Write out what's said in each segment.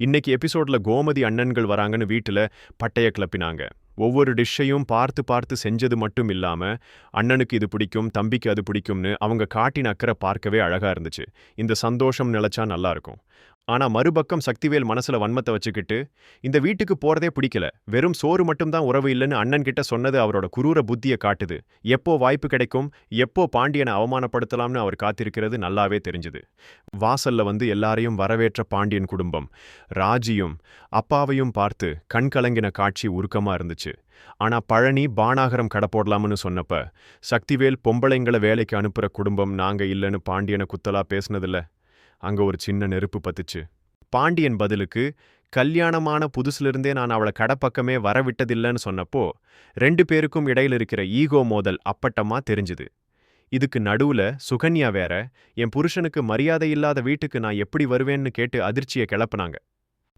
இன்னைக்கு எபிசோட்ல கோமதி அண்ணன்கள் வராங்கன்னு வீட்டுல பட்டைய கிளப்பினாங்க. ஒவ்வொரு டிஷ்ஷையும் பார்த்து பார்த்து செஞ்சது மட்டும் இல்லாம அண்ணனுக்கு இது பிடிக்கும் தம்பிக்கு அது பிடிக்கும்னு அவங்க காட்டின அக்கறை பார்க்கவே அழகா இருந்துச்சு. இந்த சந்தோஷம் நிலச்சா நல்லா இருக்கும். ஆனா மறுபக்கம் சக்திவேல் மனசுல வன்மத்தை வச்சுக்கிட்டு இந்த வீட்டுக்கு போறதே பிடிக்கல. வெறும் சோறு மட்டும்தான் உறவு இல்லைன்னு அண்ணன் கிட்ட சொன்னது அவரோட குரூர புத்திய காட்டுது. எப்போ வாய்ப்பு கிடைக்கும் எப்போ பாண்டியனை அவமானப்படுத்தலாம்னு அவர் காத்திருக்கிறது நல்லாவே தெரிஞ்சுது. வாசல்ல வந்து எல்லாரையும் வரவேற்ற பாண்டியன் குடும்பம். ராஜியும் அப்பாவையும் பார்த்து கண் கலங்கின காட்சி உருக்கமா இருந்துச்சு. ஆனா பழனி பானாகரம் கடை போடலாம்னு சொன்னப்ப சக்திவேல் பொம்பளைங்களை வேலைக்கு அனுப்புற குடும்பம் நாங்க இல்லைன்னு பாண்டியனை குத்தலா பேசுனதில்ல. அங்க ஒரு சின்ன நெருப்பு பத்துச்சு. பாண்டியன் பதிலுக்கு கல்யாணமான புதுசுலிருந்தே நான் அவளை கடப்பக்கமே வரவிட்டதில்லைன்னு சொன்னப்போ ரெண்டு பேருக்கும் இடையில இருக்கிற ஈகோ மோதல் அப்பட்டமா தெரிஞ்சுது. இதுக்கு நடுவுல சுகன்யா வேற என் புருஷனுக்கு மரியாதை இல்லாத வீட்டுக்கு நான் எப்படி வருவேன்னு கேட்டு அதிர்ச்சியை கிளப்புனாங்க.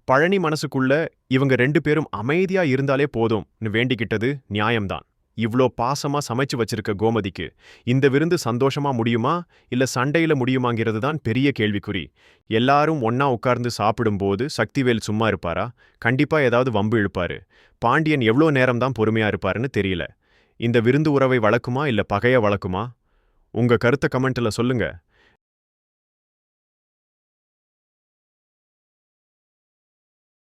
பழனி மனசுக்குள்ள இவங்க ரெண்டு பேரும் அமைதியா இருந்தாலே போதும்னு வேண்டிக்கிட்டது நியாயம்தான். இவ்ளோ பாசமா சமைச்சு வச்சிருக்க கோமதிக்கு? இந்த விருந்து சந்தோஷமா முடியுமா? இல்ல சண்டையில முடியுமாங்கிறது தான் பெரிய கேள்விக்குறி. எல்லாரும் ஒன்னா உட்கார்ந்து சாப்பிடும்போது சக்திவேல் சும்மா இருப்பாரா? கண்டிப்பா ஏதாவது வம்பு இழுப்பாரு. பாண்டியன் எவ்வளோ நேரம் தான் பொறுமையா இருப்பாருன்னு தெரியல. இந்த விருந்து உறவை வளர்க்குமா இல்ல பகைய வளர்க்குமா? உங்க கருத்தை கமெண்ட்ல சொல்லுங்க.